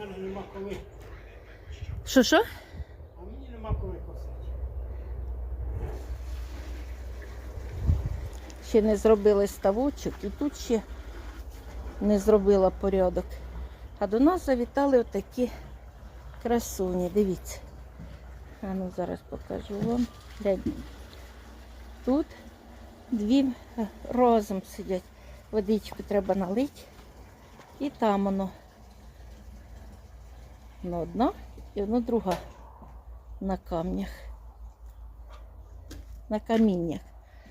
мене нема коли. Що що? А мені нема коли косити. Ще не зробили ставочок і тут ще не зробила порядок. А до нас завітали отакі красуні. Дивіться. А ну зараз покажу вам. Гляньте. Тут дві е, разом сидять. Водичку треба налити. І там воно. Воно одна і воно друга на камнях. На каміннях.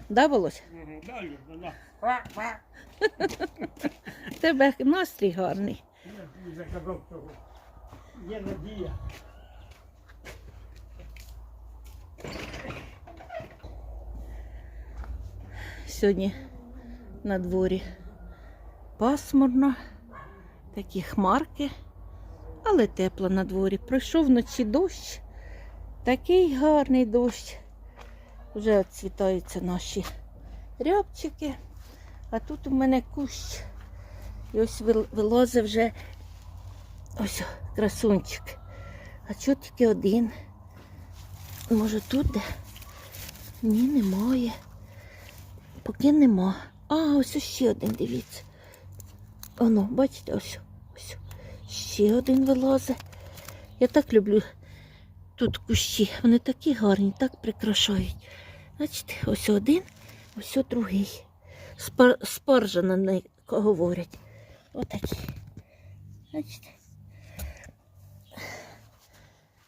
Да, ха. Тебе настрій гарний. Я того. Є надія. Сьогодні на дворі пасмурно, такі хмарки, але тепло на дворі. Пройшов вночі дощ, такий гарний дощ. Вже відцвітаються наші рябчики. А тут у мене кущ. І ось вил- вилазить вже ось красунчик. А чого тільки один? Може тут де? Ні, немає. Поки нема. А, ось ще один, дивіться. Оно, бачите, ось. Ще один вилазить. Я так люблю тут кущі. Вони такі гарні, так прикрашають. Бачите, ось один, ось другий. Спар, спаржа на них говорять. Отакі. Бачите?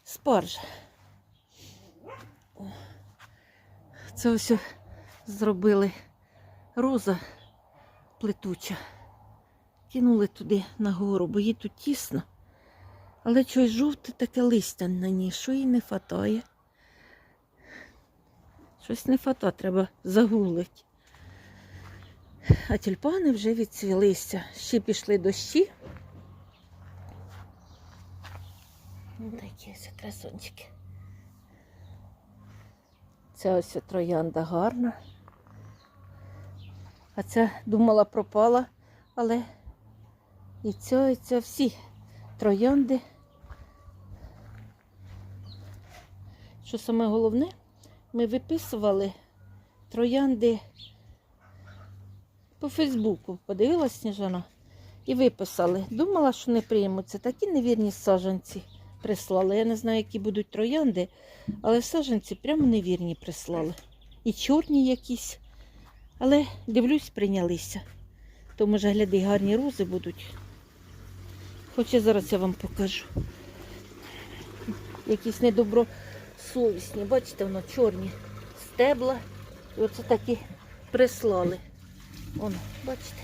Спаржа. Це ось зробили роза плетуча. Кинули туди нагору, бо їй тут тісно. Але щось жовте таке листя на ній, що їй не фатає. Щось не фата, треба загулити. А тюльпани вже відцвілися. Ще пішли дощі. Ну, Такі ось красунчики. Ця ось троянда гарна. А ця думала пропала, але і ця, і ця всі троянди. Що саме головне, ми виписували троянди по Фейсбуку. Подивилась Сніжана і виписали. Думала, що не приймуться. Такі невірні саджанці прислали. Я не знаю, які будуть троянди, але саджанці прямо невірні прислали. І чорні якісь. Але дивлюсь, прийнялися. То, може, гляди, гарні рози будуть. Хоча зараз я вам покажу. Якісь недобросовісні. Бачите, воно чорні стебла. І оце такі прислали. Воно, бачите?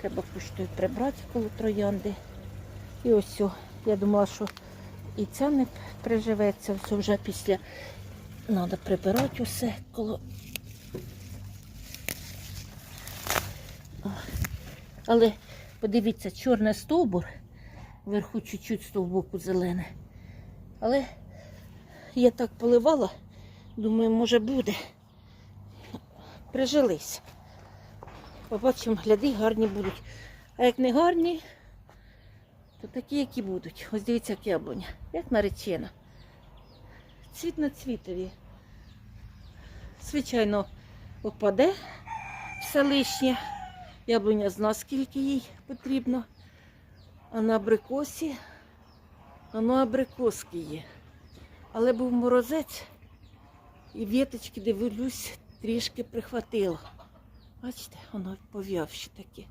Треба поштою прибрати коло троянди. І ось, я думала, що і ця не приживеться. Все вже після треба прибирати усе коло Але подивіться, чорний стовбур, вверху чуть-чуть стовбуку зелене. Але я так поливала, думаю, може буде. Прижились. Побачимо, гляди, гарні будуть. А як не гарні, то такі, які будуть. Ось дивіться, як яблуня, як наречена. Цвіт на цвітові. Звичайно, опаде все лишнє. Яблуня зна, скільки їй потрібно. А на абрикосі, а на абрикоски є. Але був морозець і віточки, дивлюсь, трішки прихватило. Бачите, воно пов'явші такі.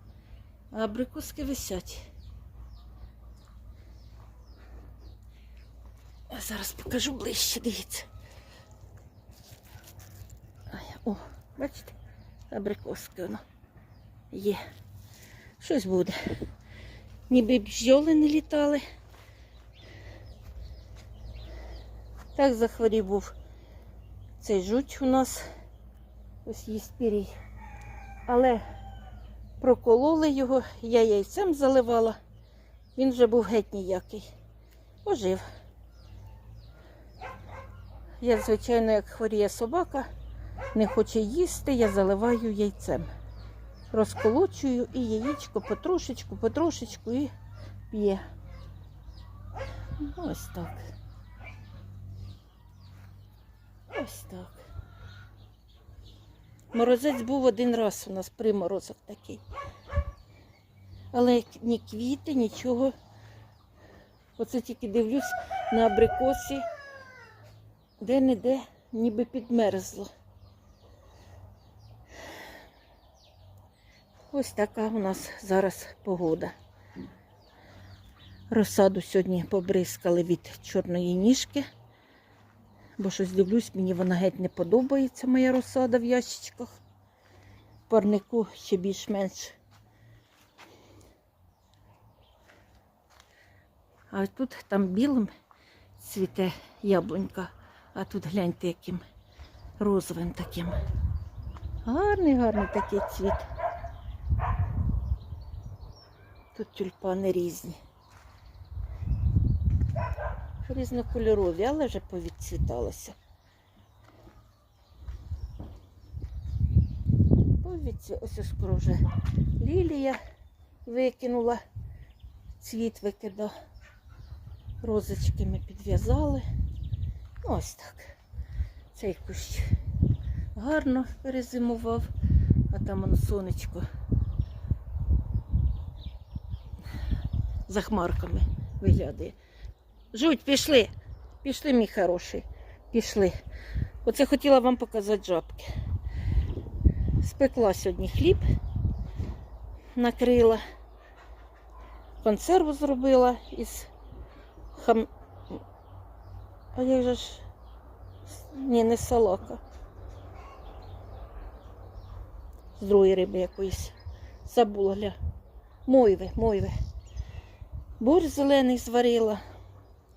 А абрикоски висять. Я зараз покажу ближче, дивіться. О, бачите, абрикоски воно є. Щось буде. Ніби бджоли не літали. Так захворів був цей жуть у нас. Ось їспірій. Але прокололи його, я яйцем заливала. Він вже був геть ніякий. Ожив. Я, звичайно, як хворіє собака, не хоче їсти, я заливаю яйцем розколочую і яєчко потрошечку, потрошечку і п'є. Ось так. Ось так. Морозець був один раз у нас приморозок такий. Але ні квіти, нічого. Оце тільки дивлюсь на абрикосі, де-не-де ніби підмерзло. Ось така у нас зараз погода. Розсаду сьогодні побризкали від чорної ніжки, бо щось дивлюсь, мені вона геть не подобається, моя розсада в ящичках. Парнику ще більш-менш. А тут там білим цвіте яблунька, а тут гляньте яким розовим таким. Гарний, гарний такий цвіт. Тут тюльпани різні. Різнокольорові, але вже повідцвіталося. Повідці... Ось скоро вже лілія викинула, цвіт викидав. Розочки ми підв'язали. Ну, Ось так. Цей кущ гарно перезимував, а там воно сонечко за хмарками виглядає. Жуть, пішли. Пішли, мій хороший. Пішли. Оце хотіла вам показати жабки. Спекла сьогодні хліб, накрила, консерву зробила із хам... А як же ж? Ні, не салака. З другої риби якоїсь. Забула, гля. Мойви, мойви. Борщ зелений зварила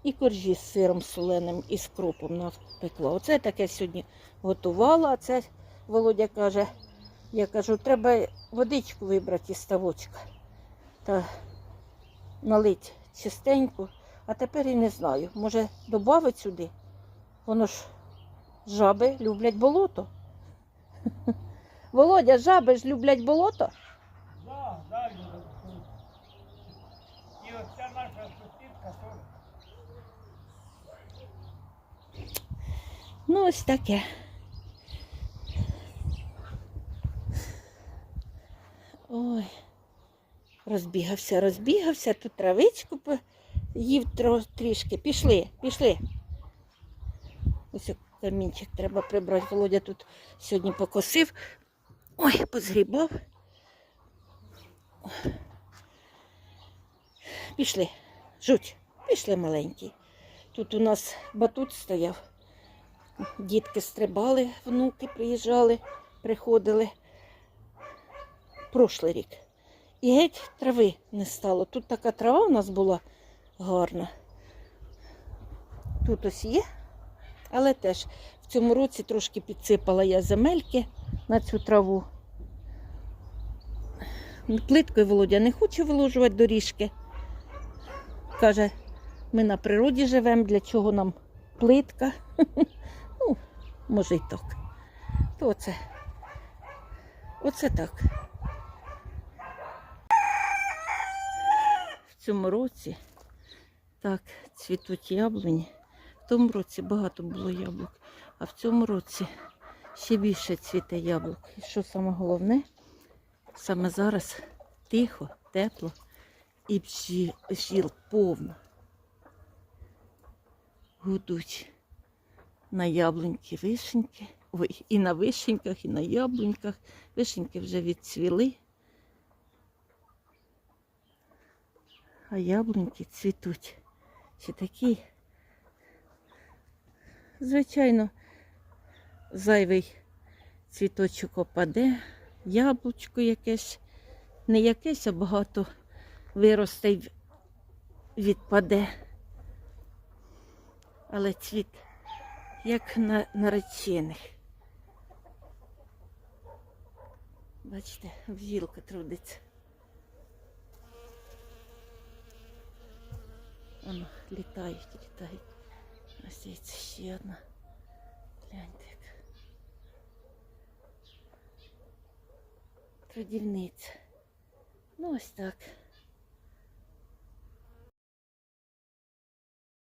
і коржі з сиром соленим і з кропом напекла. Оце таке сьогодні готувала, а це Володя каже, я кажу, треба водичку вибрати із ставочка та налить чистеньку, а тепер і не знаю. Може додати сюди? Воно ж жаби люблять болото. Володя, жаби ж люблять болото. Да, да, Люда. І оця наша сусідка теж. Ну, ось таке. Ой, розбігався, розбігався, тут травичку їв трішки. Пішли, пішли. Ось камінчик треба прибрати. Володя тут сьогодні покосив. Ой, позгрібав. Пішли. Жуть, пішли маленький. Тут у нас батут стояв. Дітки стрибали, внуки приїжджали, приходили. Прошлий рік. І геть трави не стало. Тут така трава у нас була гарна. Тут ось є, але теж в цьому році трошки підсипала я земельки на цю траву. Плиткою Володя не хоче виложувати доріжки. Каже, ми на природі живемо, для чого нам плитка. Може й так. То оце. Оце так. В цьому році так цвітуть яблуні. В тому році багато було яблук, а в цьому році ще більше цвіте яблук. І що саме головне, саме зараз тихо, тепло і бджі- бджіл повно. Гудуть на яблуньки вишеньки. Ой, і на вишеньках, і на яблуньках. Вишеньки вже відцвіли. А яблуньки цвітуть. Ще такі. Звичайно, зайвий цвіточок опаде, яблучко якесь, не якесь, а багато виросте й відпаде. Але цвіт як на наречених. Бачите, бджілка трудиться. Воно літають, літають. Ось дивіться, ще одна. Гляньте як. Трудівниця. Ну ось так.